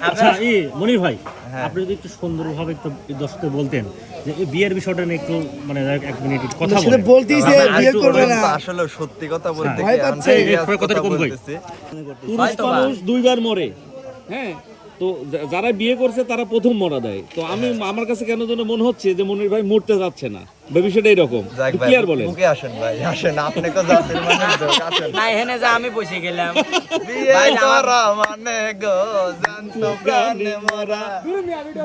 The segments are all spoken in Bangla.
আচ্ছা ই মনির ভাই হ্যাঁ। আপনি যদি একটু সুন্দরভাবে একটু দর্শকদের বলতেন যে এই বিয়ের বিষয়টা নিয়ে একটু মানে এক মিনিট কথা বলেন। বলতেই যে বিয়ে করবে না। আসলে সত্যি কথা বলতে ভয় পাচ্ছে। এই, এই, কম কই। পুরুষ মানুষ দুইবার মরে। হ্যাঁ তো যারা বিয়ে করছে তারা প্রথম মরা দেয়। তো আমি আমার কাছে কেন যেন মনে হচ্ছে যে মনির ভাই মরতে যাচ্ছে না। ক্লিয়ার বলেন। বুকে আসেন ভাই আসেন আপনি তো জাতির মানুষ তো, আসেন না এখানে যা আমি পয়সা গেলাম। ভাই, আমার- মানে গো জানত প্রাণে মরা।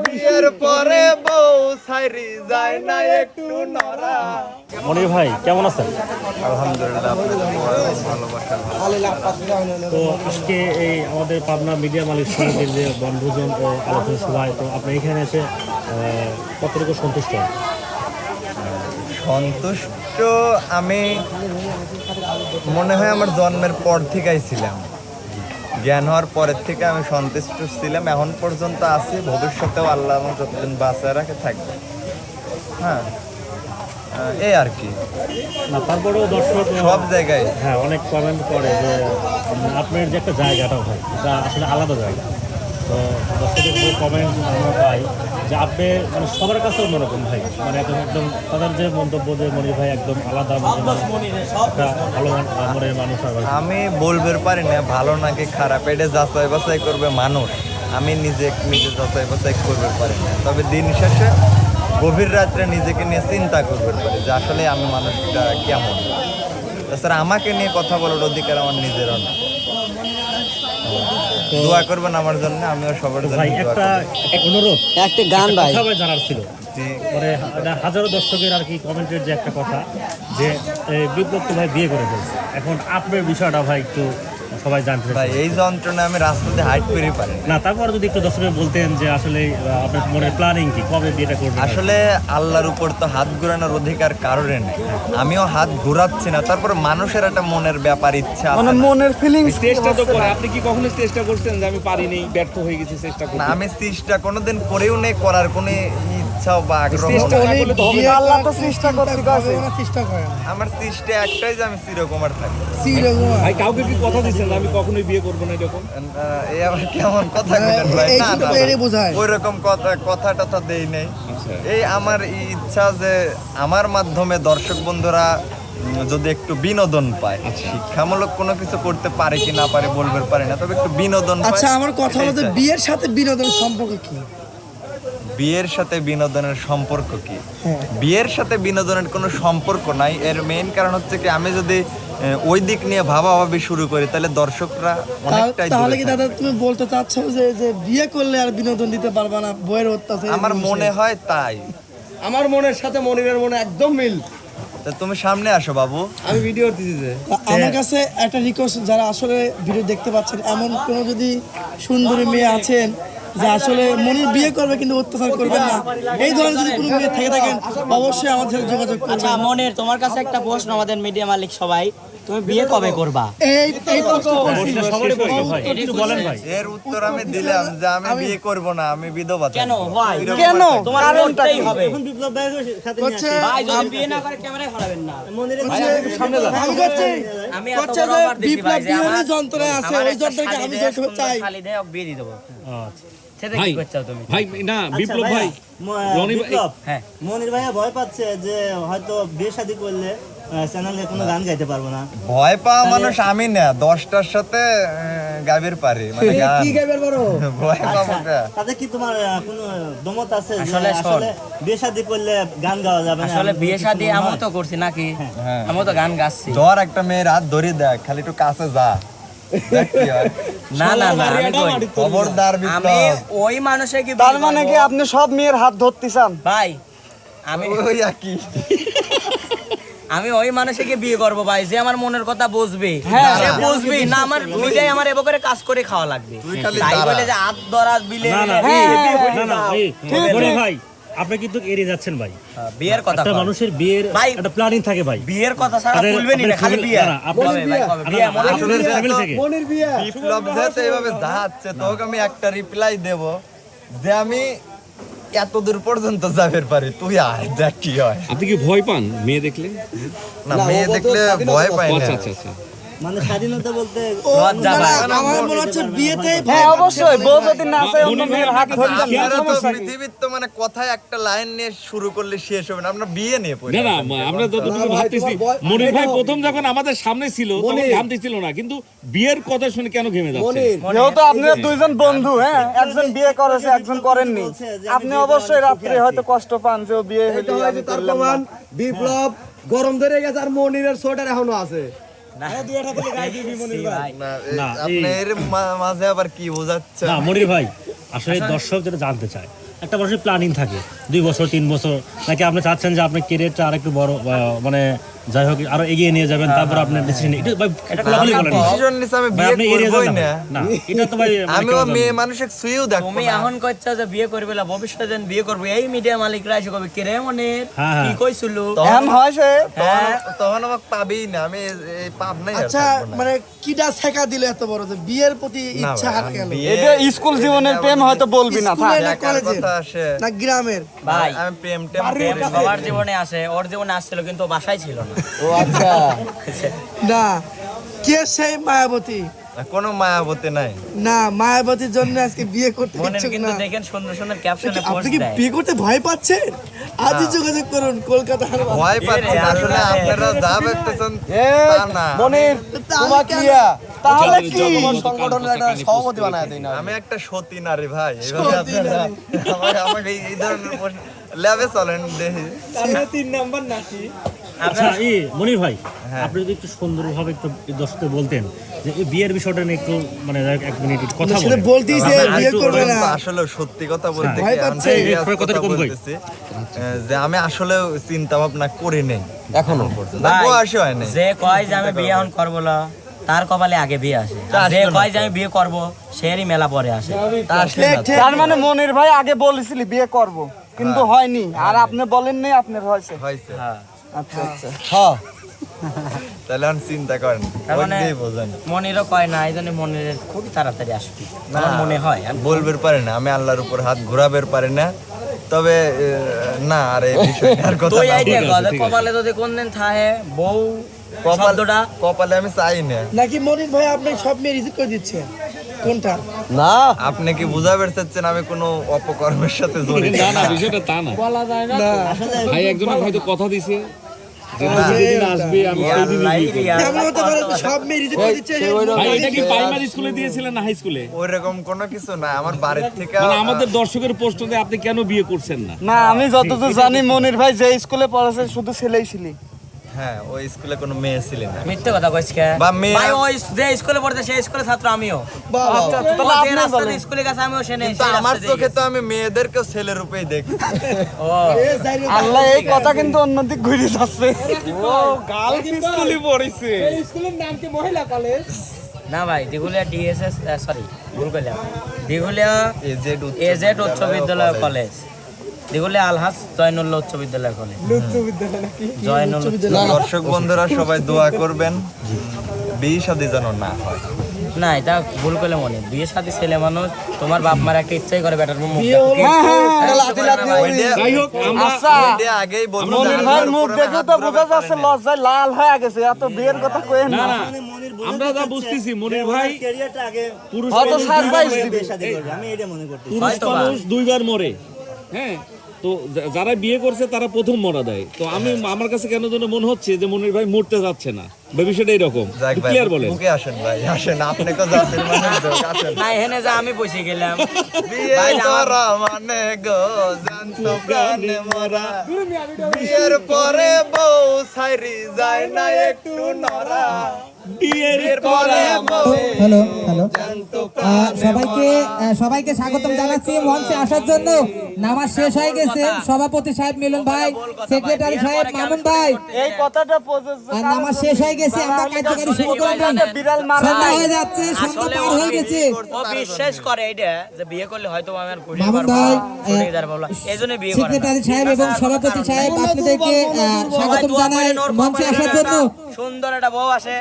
বিয়ের পরে বউ সাইরি যায় না একটু নরা মনির ভাই কেমন আছেন? আলহামদুলিল্লাহ। তো আজকে এই আমাদের পাবনা মিডিয়া মালিক সমিতির যে বনভোজন ও আলোচনা সভায় তো আপনি এখানে এসে আহ, কতটুকু সন্তুষ্ট? সন্তুষ্ট? আমি মনে হয় আমার জন্মের পর থেকেই ছিলাম। জ্ঞান হওয়ার পরের থেকে আমি সন্তুষ্ট ছিলাম। এখন পর্যন্ত আছি। ভবিষ্যতেও আল্লাহ আমার যতদিন বাঁচায় রাখে থাকবে। হ্যাঁ। এই আর কি। না তারপরেও দর্শক সব জায়গায়। হ্যাঁ অনেক কমেন্ট করে যে আপনার যে একটা জায়গাটা ভাই এটা আসলে আলাদা জায়গা। তো দর্শকের যে কমেন্ট আমরা পাই যে আপনি মানে সবার কাছে অন্যরকম ভাই। মানে একদম একদম তাদের যে মন্তব্য যে মনির ভাই একদম আলাদা একটা ভালো মনের মানুষ আমি বলবে পারি না ভালো নাকি খারাপ এটা যাচাই বাছাই করবে মানুষ। আমি নিজে নিজে যাচাই বাছাই করবে পারি না। তবে দিন শেষে গভীর রাত্রে নিজেকে নিয়ে চিন্তা করবে পারি যে আসলে আমি মানুষটা কেমন। তাছাড়া আমাকে নিয়ে কথা বলার অধিকার আমার নিজেরও না। দোয়া করবেন আমার জন্য আমিও সবার জন্য ভাই একটা অনুরোধ একটা গান ভাই। সবাই জানার ছিল। মানে হাজারো দর্শকের আর কি কমেন্টের যে একটা কথা যে বিজ্ঞপ্তি বিপ্লব তো ভাই বিয়ে করে ফেলছে। এখন আপনার বিষয়টা ভাই একটু সবাই জানতে ভাই এই যন্ত্রণা আমি রাস্তাতে হাইট করে পারি না। তারপর যদি একটু বলতেন যে আসলে আপনার মনের প্ল্যানিং কি? কবে বিয়েটা করবেন আসলে আল্লাহর উপর তো হাত ঘুরানোর অধিকার কারোর নেই। আমিও হাত ঘুরাচ্ছি না তারপর মানুষের একটা মনের ব্যাপার ইচ্ছা মানে মনের ফিলিংস চেষ্টা তো করে আপনি কি কখনো চেষ্টা করছেন যে আমি পারিনি ব্যর্থ হয়ে গেছি চেষ্টা না করতে আমি চেষ্টা কোনোদিন করেও নেই করার কোনো বা। আল্লাহ তো চেষ্টা করতে কাছে চেষ্টা করে আমার চেষ্টা একটাই যে আমি চিরকুমার থাকি সিরিয়াস ভাই কাউকে কি কথা দিচ্ছেন আমি কখনোই বিয়ে করব না এরকম? এই আবার কেমন কথা বলেন ভাই? না না ওই রকম কথা কথা টথা দেই নেই। আচ্ছা। এই আমার ইচ্ছা যে আমার মাধ্যমে দর্শক বন্ধুরা যদি একটু বিনোদন পায় আচ্ছা। শিক্ষামূলক কোনো কিছু করতে পারে কি না পারে বলবে পারে না তবে একটু বিনোদন আচ্ছা আমার কথা হলো যে বিয়ের সাথে বিনোদন সম্পর্ক কি? বিয়ের সাথে বিনোদনের সম্পর্ক কি? হ্যাঁ। বিয়ের সাথে বিনোদনের কোনো সম্পর্ক নাই। এর মেইন কারণ হচ্ছে কি আমি যদি ওই দিক নিয়ে ভাবাভাবি শুরু করি তাহলে দর্শকরা অনেকটাই তাহলে কি দাদা তুমি বলতে চাচ্ছ যে যে বিয়ে করলে আর বিনোদন দিতে পারবা না? বইয়ের অত্যাচার আমার মনে হয় তাই। আমার মনের সাথে মনিরের মনে একদম মিল। তা তুমি সামনে আসো বাবু। আমি ভিডিও দিতে যে। আমার কাছে একটা রিকোয়েস্ট যারা আসলে ভিডিও দেখতে পাচ্ছেন এমন কোনো যদি সুন্দরী মেয়ে আছেন যে আসলে মনির বিয়ে করবে কিন্তু অত্যাচার করবেন না। এই ধরনের যদি কোনো মেয়ে থেকে থাকেন অবশ্যই আমাদের সাথে যোগাযোগ আচ্ছা মনের তোমার কাছে একটা প্রশ্ন আমাদের মিডিয়া মালিক সবাই। তুমি বিয়ে কবে করবা? এই এই বলেন ভাই। এর উত্তর আমি দিলাম যে আমি বিয়ে করব না আমি বিধবা কেন? ভাই কেন? তোমার করতেই হবে। বিপ্লব ভাই সাথে হচ্ছে ভাই যদি বিয়ে না করে ক্যামেরায় হারাবেন না। আমি করছি আমি এত বড় অফার দিছি ভাই বিপ্লব যে আমার বিহারী আছে ওই যন্ত্রকে আমি দেয়া চাই। শালি দেয়া বিয়ে দিয়ে দেবো। আচ্ছা। সেটা কি করছ তুমি? ভাই না বিপ্লব ভাই রনি হ্যাঁ। মনির ভাইয়া ভয় পাচ্ছে যে হয়তো বিয়ে শাদী করলে চ্যানেলে কোনো গান গাইতে পারব না। ভয় পাওয়া মানুষ আমি না দশটার সাথে গাবের পারি মানে কি গাইবার পারো? ভয় পাবো তাতে কি তোমার কোনো দমত আছে আসলে আসলে বিয়ে শাদী করলে গান গাওয়া যাবে না? আসলে বিয়ে শাদী তো করছি নাকি? হ্যাঁ। আমিও তো গান গাচ্ছি। ধর একটা মেয়ের হাত ধরে দেখ খালি একটু কাছে যা। হয়। না না না আমি খবরদার আমি ওই মানুষে কি তার বিয়ে মানে কি করব? আপনি সব মেয়ের হাত ধরতে চান ভাই আমি ওই একই। আমি ওই মানুষকে বিয়ে করব ভাই? যে আমার মনের কথা বুঝবে। হ্যাঁ। সে বুঝবে না আমার মিটাই আমার এবার করে কাজ করে খাওয়া লাগবে। তুই খালি তাই দাঁড়া। বলে যে হাত ধরা বিলে না হয়ে ভাই। আপনি কিন্তু এড়িয়ে যাচ্ছেন ভাই। হ্যাঁ, বিয়ের কথা একটা মানুষের বিয়ের একটা প্ল্যানিং থাকে ভাই। বিয়ের কথা ছাড়া না খালি বিয়ে। আপনার- ফ্যামিলি থেকে। মনির বিয়ে। বিপ্লব যেহেতু এইভাবে যাচ্ছে তোকে আমি একটা রিপ্লাই দেব যে আমি এত দূর পর্যন্ত যাবের পারি তুই আয় দেখ কি হয়। আপনি কি ভয় পান মেয়ে দেখলে? না মেয়ে দেখলে ভয় পাই না। আচ্ছা আচ্ছা আচ্ছা। মানে স্বাধীনতা বলতে আমার মনে হচ্ছে হ্যাঁ অবশ্যই বউ যদি না চায় অন্য মেয়ের হাত আপনার ধরলাম কাছে আপনারা তো সমস্যা কি? পৃথিবীর তো মানে কথায় একটা লাইন নিয়ে শুরু করলে শেষ হবে না। আমরা বিয়ে নিয়ে পড়ি। না না আমরা যতটুকু ভাবতেছি মনির ভাই প্রথম যখন আমাদের সামনে ছিল তখন ঘামতে ছিল না কিন্তু বিয়ের কথা শুনে কেন ঘেমে যাচ্ছে যেহেতু আপনারা দুইজন বন্ধু হ্যাঁ একজন বিয়ে করেছে একজন করেননি। আপনি অবশ্যই রাত্রে হয়তো কষ্ট পান যে বিয়ে বিপ্লব গরম ধরে গেছে আর মনিরের সোয়েটার এখনও আছে। না, মনির ভাই আসলে দর্শক যেটা জানতে চায় একটা বছর প্ল্যানিং থাকে। দুই বছর তিন বছর নাকি আপনি চাচ্ছেন যে আপনি কেরিয়ারটা আর একটু বড় আহ, মানে যাই হোক আরও এগিয়ে নিয়ে যাবেন তারপর আপনার ডিসিশন এটা ভাই এটা বলেন ডিসিশন নিছে আমি বিয়ে করবই না। না। এটা তো ভাই মানে আমি ও মেয়ে মানুষের সুইও দেখব তুমি এখন কইছো যে বিয়ে করবে না ভবিষ্যতে যেন বিয়ে করবে। এই মিডিয়া মালিকরা এসে কবে কে রে হ্যাঁ। কি কইছিল? হয় তখন তখন আমাকে পাবেই না আমি এই- পাব নাই আচ্ছা মানে কিটা শেখা দিল এত বড় যে বিয়ের প্রতি ইচ্ছা গেল। এটা স্কুল জীবনের প্রেম হয়তো বলবি না না একার কলেজে না গ্রামের। ভাই আমি প্রেম টেম জীবনে আসে ওর জীবনে আসছিল কিন্তু বাসায় ছিল না। ও আচ্ছা। না কে সেই মায়াবতী? না, কোনো মায়াবতী নাই। না মায়াবতীর জন্য আজকে বিয়ে করতে ইচ্ছুক কিন্তু দেখেন সুন্দর সুন্দর ক্যাপশনে আপনি কি বিয়ে করতে ভয় পাচ্ছেন? আজই যোগাযোগ করুন কলকাতা ভয় পাচ্ছি না, আসলে আরে, আপনারা যা ভাবতেছেন তা না। মনির কেন? কিয়া তাহলে কি? সংগঠনের একটা সভাপতি বানায় দিই আমি একটা সতী নারী ভাই এইভাবে আপনারা আমাকে আমাকে এই- ধরনের ল্যাবে চলেন দেখি। আচ্ছা এই মনির ভাই হ্যাঁ। আপনি যদি একটু সুন্দরভাবে একটু দর্শকদের বলতেন যে এই বিয়ের বিষয়টা নিয়ে একটু মানে এক মিনিট কথা বলতেই যে বিয়ে করবে না। আসলে সত্যি কথা বলতে ভয় পাচ্ছে। এই কথাটা কথা কম। বলতেছি। যে আমি আসলে চিন্তা ভাবনা করি নেই এখনও। পর্যন্ত। হয় নাই। যে কয় যে আমি বিয়ে এখন করব না তার কপালে আগে বিয়ে আসে। যে কয় যে আমি বিয়ে করব সেরই মেলা পরে আসে। আসলে তার মানে মনির ভাই আগে বলেছিলি বিয়ে করব কিন্তু হয়নি। আর আপনি বলেননি আপনার হয়েছে। হয়েছে। আচ্ছা আচ্ছা। তাহলে আমি চিন্তা করেন মানে- বোঝেন। মনিরও কয় না এই জন্য মনির খুব তাড়াতাড়ি আসবি। আমার মনে হয় বলবের পারে না আমি আল্লাহর উপর হাত ঘোরাবের পারে না। তবে না আর এই বিষয়টা আর কথা না। কপালে যদি কোনদিন থাহে বউ কপাল শব্দটা কপালে আমি চাই না। নাকি মনির ভাই আপনি সব মেয়ে রিসিভ করে দিচ্ছে? কোনটা? না আপনি কি বুঝাবের চাচ্ছেন আমি কোনো অপকর্মের সাথে জড়িত না না বিষয়টা তা না। বলা যায় না ভাই একজনের হয়তো কথা দিছে আমাদের দর্শকের প্রশ্নতে আপনি কেন বিয়ে করছেন না? না আমি যতদূর জানি মনির ভাই যে স্কুলে পড়াছে শুধু ছেলেই ছিলি। হ্যাঁ ওই স্কুলে কোনো মেয়ে ছিল না। মিথ্যে কথা কইস কে? বা মেয়ে- ভাই ওই যে স্কুলে পড়তে সেই স্কুলের ছাত্র আমিও। আচ্ছা যে রাস্তা দিয়ে স্কুলে গেছে আমিও সে নেই আমার চোখে তো আমি মেয়েদেরকেও ছেলে রূপেই দেখি ও। আল্লাহ এই কথা কিন্তু অন্যদিক ঘুরে যাচ্ছে। ও গার্লস স্কুলে পড়েছে। না ভাই দিঘুলিয়া ডিএসএস সরি ভুল করলাম। দিঘুলিয়া এজেড উচ্চ এজেড উচ্চ বিদ্যালয় কলেজ দিঘুলিয়া আলহাস জয়নুল্লাহ উচ্চ বিদ্যালয় কলেজ। জয়নুল দর্শক বন্ধুরা সবাই দোয়া করবেন। বিয়ে শাদী যেন না হয়। না এটা ভুল করলে মনে বিয়ে সাথে ছেলে মানুষ তোমার বাপ মার একটা ইচ্ছাই করে বেটার মুখ আগেই ভাই। মুখ দেখে তো বোঝা যাচ্ছে লজ্জায় লাল হয়ে গেছে। এত বিয়ের কথা কইেন না। আমরা যা বুঝতেছি মনির ভাই পুরুষ মনে দুইবার মরে। হ্যাঁ। তো যারা বিয়ে করছে তারা প্রথম মরা দেয়। তো আমি আমার কাছে কেন যেন মনে হচ্ছে যে মনির ভাই মরতে যাচ্ছে না। বিষয়টা এরকম। ক্লিয়ার বলেন। বুকে আসেন ভাই আসেন। আপনি তো জাতির মানুষ আসেন। না এখানে যা আমি পয়সা গেলাম। ভাই, মানে গো জানত প্রাণে মরা। বিয়ের পরে বউ সাইরি যায় না একটু নরা বিয়ের পরে বউ হ্যালো হ্যালো। সবাইকে সবাইকে স্বাগতম জানাচ্ছি মঞ্চে আসার জন্য। নামাজ শেষ হয়ে গেছে। সভাপতি সাহেব মিলন ভাই সেক্রেটারি সাহেব মামুন ভাই। এই কথাটা প্রযোজ্য আর নামাজ শেষ হয়ে গেছে আমরা কার্যকারী শুরু করে দিন বিড়াল মারা সন্ধ্যা হয়ে যাচ্ছে সন্ধ্যা পার হয়ে গেছে। ও বিশ্বাস করে এটা যে বিয়ে করলে হয়তো আমি আর ঘুরে মামুন ভাই, ছুটে যাওয়ার ভাবলাম এই জন্য বিয়ে করে। সেক্রেটারি সাহেব এবং সভাপতি সাহেব আপনাদেরকে স্বাগতম জানাই মঞ্চে আসার জন্য। সুন্দর একটা বউ আসে।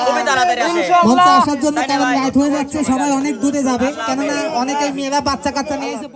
খুবই তাড়াতাড়ি আসে। মঞ্চে আসার জন্য কেন কারণ রাত হয়ে যাচ্ছে সবাই অনেক দূরে যাবে। কেননা অনেকে মেয়েরা বাচ্চা কাচ্চা নিয়ে এসে